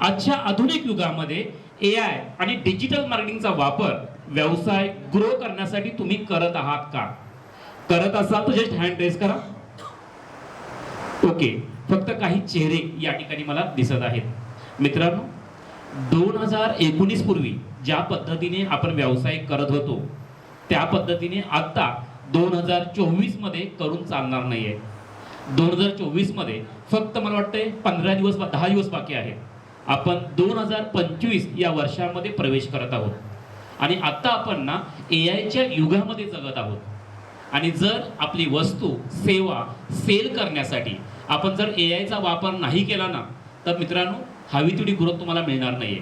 आजच्या आधुनिक युगामध्ये ए आय आणि डिजिटल मार्केटिंगचा वापर व्यवसाय ग्रो करण्यासाठी तुम्ही करत आहात का? करत असाल तर जस्ट हँड रेस करा. ओके फक्त काही चेहरे या ठिकाणी मला दिसत आहेत. मित्रांनो दोन हजार एकोणीस पूर्वी ज्या पद्धतीने आपण व्यवसाय करत होतो त्या पद्धतीने आता दोन हजार चोवीसमध्ये करून चालणार नाही आहे दोन हजार चोवीसमध्ये फक्त मला वाटतंय पंधरा दिवस दहा दिवस बाकी आहेत. आपण दोन हजार पंचवीस या वर्षामध्ये प्रवेश करत आहोत. आणि आता आपण ना ए आयच्या युगामध्ये जगत आहोत. आणि जर आपली वस्तू सेवा सेल करण्यासाठी आपण जर ए आयचा वापर नाही केला ना तर मित्रांनो हवी तेवढी ग्रोथ तुम्हाला मिळणार नाहीये.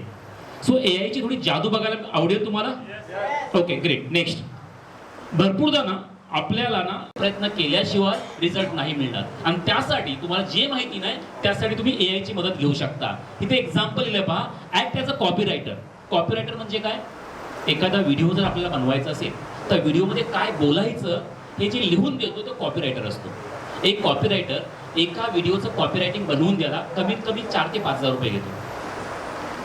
सो ए आयची थोडी जादू बघायला आवडेल तुम्हाला? ओके ग्रेट नेक्स्ट भरपूरदा ना आपल्याला ना प्रयत्न केल्याशिवाय रिझल्ट नाही मिळणार. आणि त्यासाठी तुम्हाला जे माहिती नाही त्यासाठी तुम्ही ए आयची मदत घेऊ शकता. इथे एक्झाम्पल लिहिलं पहा. ऍक्ट त्याचं अ कॉपीरायटर कॉपीरायटर म्हणजे काय? एखादा व्हिडिओ जर आपल्याला बनवायचा असेल तर व्हिडिओमध्ये काय बोलायचं हे जे लिहून देतो तो कॉपीरायटर असतो. एक कॉपीरायटर एका व्हिडिओचं कॉपीरायटिंग बनवून द्यायला कमीत कमी चार ते पाच हजार रुपये घेतो.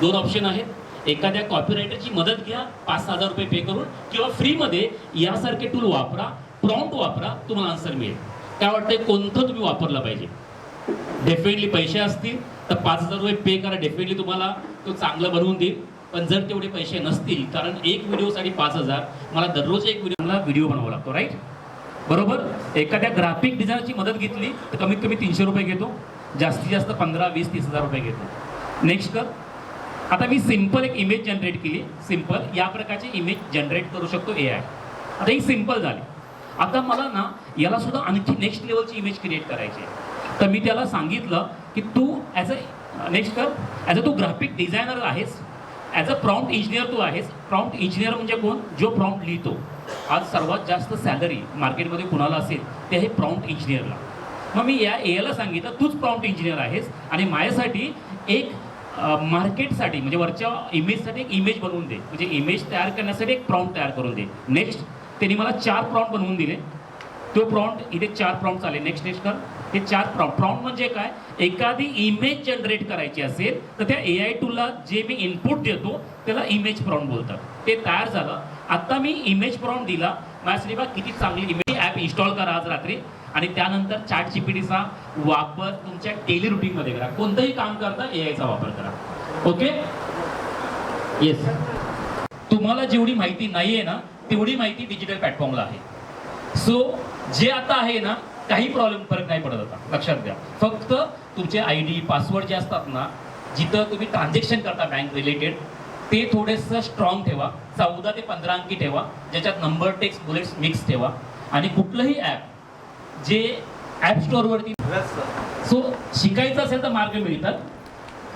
दोन ऑप्शन आहेत. एखाद्या कॉपीरायटरची मदत घ्या पाच सहा हजार रुपये पे करून किंवा फ्रीमध्ये यासारखे टूल वापरा. प्रॉम्प्ट वापरा तुम्हाला आन्सर मिळेल. काय वाटतंय? कोणतं तुम्ही वापरलं पाहिजे? डेफिनेटली पैसे असतील तर पाच हजार रुपये पे करा. डेफिनेटली तुम्हाला तो चांगलं बनवून देईल. पण जर तेवढे पैसे नसतील कारण एक व्हिडिओसाठी पाच हजार मला दररोज एक व्हिडिओ मला व्हिडिओ बनवावा लागतो राईट बरोबर? एखाद्या ग्राफिक डिझायनरची मदत घेतली तर कमीत कमी तीनशे रुपये घेतो. जास्तीत जास्त पंधरा वीस तीस हजार रुपये घेतो. नेक्स्ट कर. आता मी सिंपल एक इमेज जनरेट केली. सिंपल या प्रकारची इमेज जनरेट करू शकतो ए आय आता ही सिंपल झाली. आता मला ना याला सुद्धा आणखी नेक्स्ट लेवलची इमेज क्रिएट करायची आहे. तर मी त्याला सांगितलं की तू ॲज अ नेक्स्ट कर ॲज अ तू ग्राफिक डिझायनर आहेस ॲज अ प्रॉम्प्ट इंजिनियर तू आहेस. प्रॉम्प्ट इंजिनियर म्हणजे कोण? जो प्रॉम्प्ट लिहितो. आज सर्वात जास्त सॅलरी मार्केटमध्ये कुणाला असेल ते आहे प्रॉम्प्ट इंजिनियरला मग मी या एला सांगितलं तूच प्रॉम्प्ट इंजिनियर आहेस आणि माझ्यासाठी एक मार्केटसाठी म्हणजे वरच्या इमेजसाठी एक इमेज बनवून दे. म्हणजे इमेज तयार करण्यासाठी एक प्रॉम्प्ट तयार करून दे. नेक्स्ट त्यांनी मला चार प्रॉम्प्ट बनवून दिले. तो प्रॉम्प्ट इथे चार प्रॉम्प्ट आले नेक्स्ट नेक्स्ट कर. हे चार प्रॉम्प्ट प्रॉम्प्ट म्हणजे काय? एखादी इमेज जनरेट करायची असेल तर त्या ए आय टूला जे मी इनपुट देतो त्याला इमेज प्रॉम्प्ट बोलतात. ते तयार झालं. आता मी इमेज प्रॉम्प्ट दिला. माझ्यासाठी बा किती चांगली इमेज ॲप इन्स्टॉल करा आज रात्री. आणि त्यानंतर चॅट जीपीटीचा वापर तुमच्या डेली रुटीनमध्ये करा. कोणतंही काम करता ए आयचा वापर करा. ओके येस तुम्हाला जेवढी माहिती नाही आहे ना तेवढी माहिती डिजिटल प्लॅटफॉर्मला आहे. सो जे आता आहे ना काही प्रॉब्लेम फरक नाही पडत आता लक्षात घ्या. फक्त तुमचे आय डी पासवर्ड जे असतात ना जिथं तुम्ही ट्रान्झॅक्शन करता बँक रिलेटेड ते थोडेसं स्ट्रॉंग ठेवा. चौदा ते पंधरा अंकी ठेवा ज्याच्यात नंबर टेक्स बुलेट्स मिक्स ठेवा. आणि कुठलंही ॲप जे ॲप स्टोअरवरती सो शिकायचं असेल तर मार्ग मिळतात.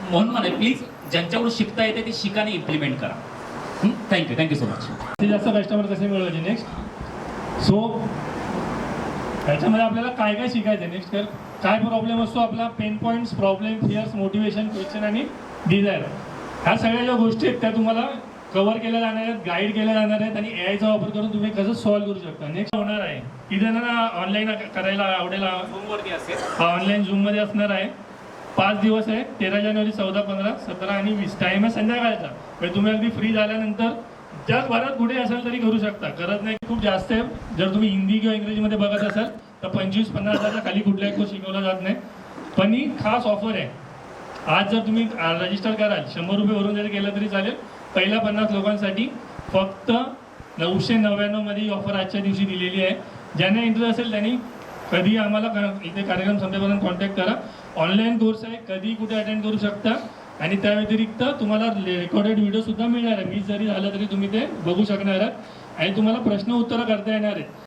म्हणून म्हणे प्लीज ज्यांच्याकडून शिकता येते ते शिकाने इम्प्लिमेंट करा. Thank you thank you so much ते जास्त कस्टमर कसे मिळवायचे नेक्स्ट सो ह्याच्यामध्ये आपल्याला काय काय शिकायचं नेक्स्ट तर काय प्रॉब्लेम असतो आपला? Pain points problem fears motivation question आणि डिझायर ह्या सगळ्या ज्या गोष्टी आहेत त्या तुम्हाला कव्हर केल्या जाणार आहेत गाईड केल्या जाणार आहेत आणि ए आयचा वापर करून तुम्ही कसं सॉल्व्ह करू शकता? नेक्स्ट होणार आहे. इथे ना ऑनलाईन करायला आवडेल हा ऑनलाईन झूममध्ये असणार आहे. पाच दिवस आहे तेरा जानेवारी चौदा पंधरा सतरा आणि वीस. टाईम आहे संध्याकाळचा. म्हणजे तुम्ही अगदी फ्री झाल्यानंतर जगभरात कुठे असेल तरी करू शकता. करत नाही खूप जास्त आहे. जर तुम्ही हिंदी किंवा इंग्रजीमध्ये बघत असाल तर पंचवीस पन्नास हजारच्या खाली कुठलाही कोर्स शिकवला जात नाही. पण ही खास ऑफर आहे. आज जर तुम्ही रजिस्टर कराल शंभर रुपये वरून जरी केलं तरी चालेल. पहिल्या पन्नास लोकांसाठी फक्त नऊशे नव्याण्णवमध्ये ही ऑफर आजच्या दिवशी दिलेली आहे. ज्यांना इंटरेस्ट असेल त्यांनी कधी आम्हाला इथे कार्यक्रम संपेपर्यंत कॉन्टॅक्ट करा. ऑनलाईन कोर्स आहे कधी कुठे अटेंड करू शकता. आणि त्या व्यतिरिक्त तुम्हाला रेकॉर्डेड व्हिडिओ सुद्धा मिळणार आहे. मी जरी झालं तरी तुम्ही ते बघू शकणार आहात. आणि तुम्हाला प्रश्न उत्तरं करता येणार आहे